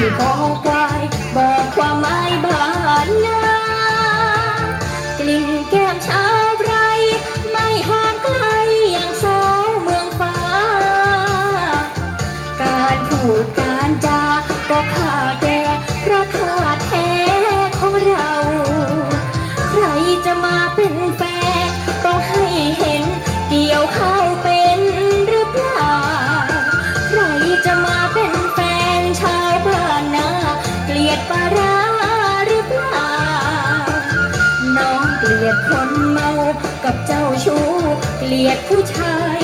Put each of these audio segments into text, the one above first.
ที่คอควายบอกความหมายบ้านนากลิ่นแก้มชาวไร ไม่ห่างไกลอย่างสาวเมืองฟ้า การพูดการจาก็ขาด กับเจ้าชู้เกลียดผู้ชาย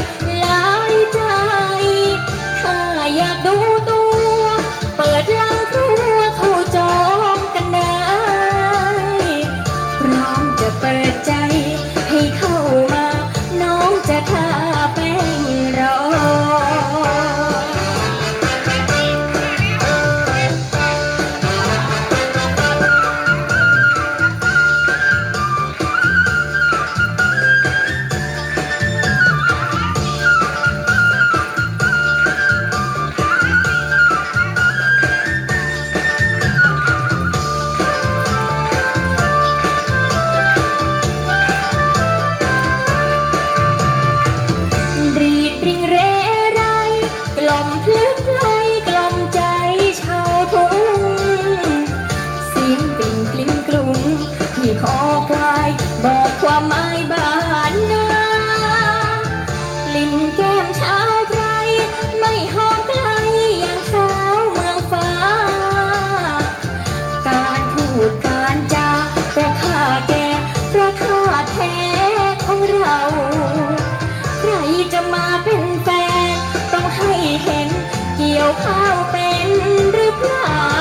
เข้าเป็นหรือเปล่า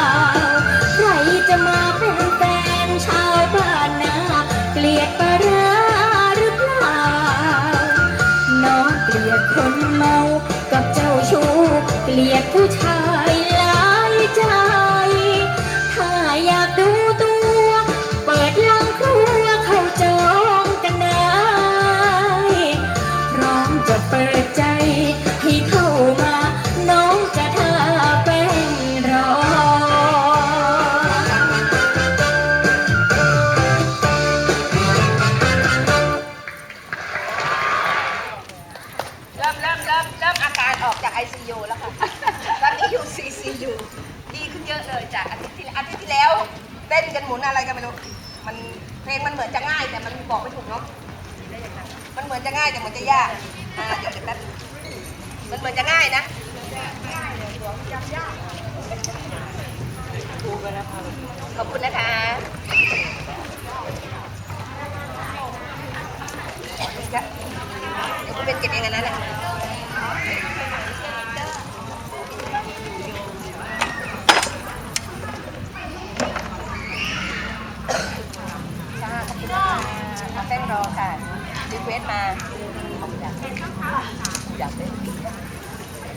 มันเพลงมันเหมือนจะง่ายแต่มันบอกไม่ถูกเนาะมันเหมือนจะง่ายแต่เหมือนจะยากอ่าเดี๋ยวเดี๋ยวแป๊บมันเหมือนจะง่ายนะขอบคุณนะคะเดี๋ยวคุณเป็นเก็บเองอันนั้นแหละจ้าขอบคุณค่ะเอาแป้งรอค่ะรี เควสมาอยากอยากเล่น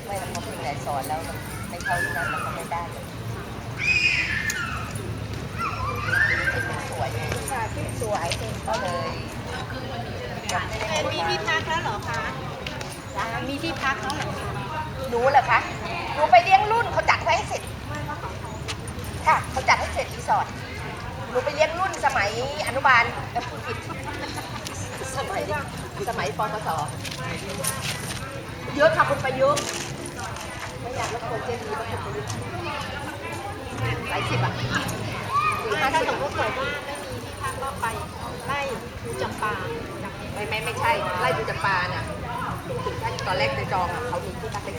ไม่ต้องมาเป็นไหนสอนแล้วไม่เข้าที่นั้นแล้วก็ไม่ได้เลยสวยค่ะที่สวยก็เลยมีที่พักแล้วเหรอคะมีที่พักแล้วเหรอคะรู้เหรอคะหนูไปเลี้ยงรุ่นเขาจัดไว้ให้เสร็จ ค่ะเขาจัดให้เสร็จรีสอร์ทหนูไปเลี้ยงรุ่นสมัยอนุบาลเอ้ยพูดผิด สมัยสมัยปปสเยอะค่ะคุณประยุกต์ไม่อยากรบกวนเจดีก็คุณประยุกต์หลายสิบอะถ้าถ้าสมมติเกิดว่าไม่มีที่พักก็ไปไล่ดูจำปาจาไม่ไม่ไม่ใช่ไล่ดูจากปลาเนี่ยถึงขั้นตอนแรกในจองอะเขามีที่พักเป็น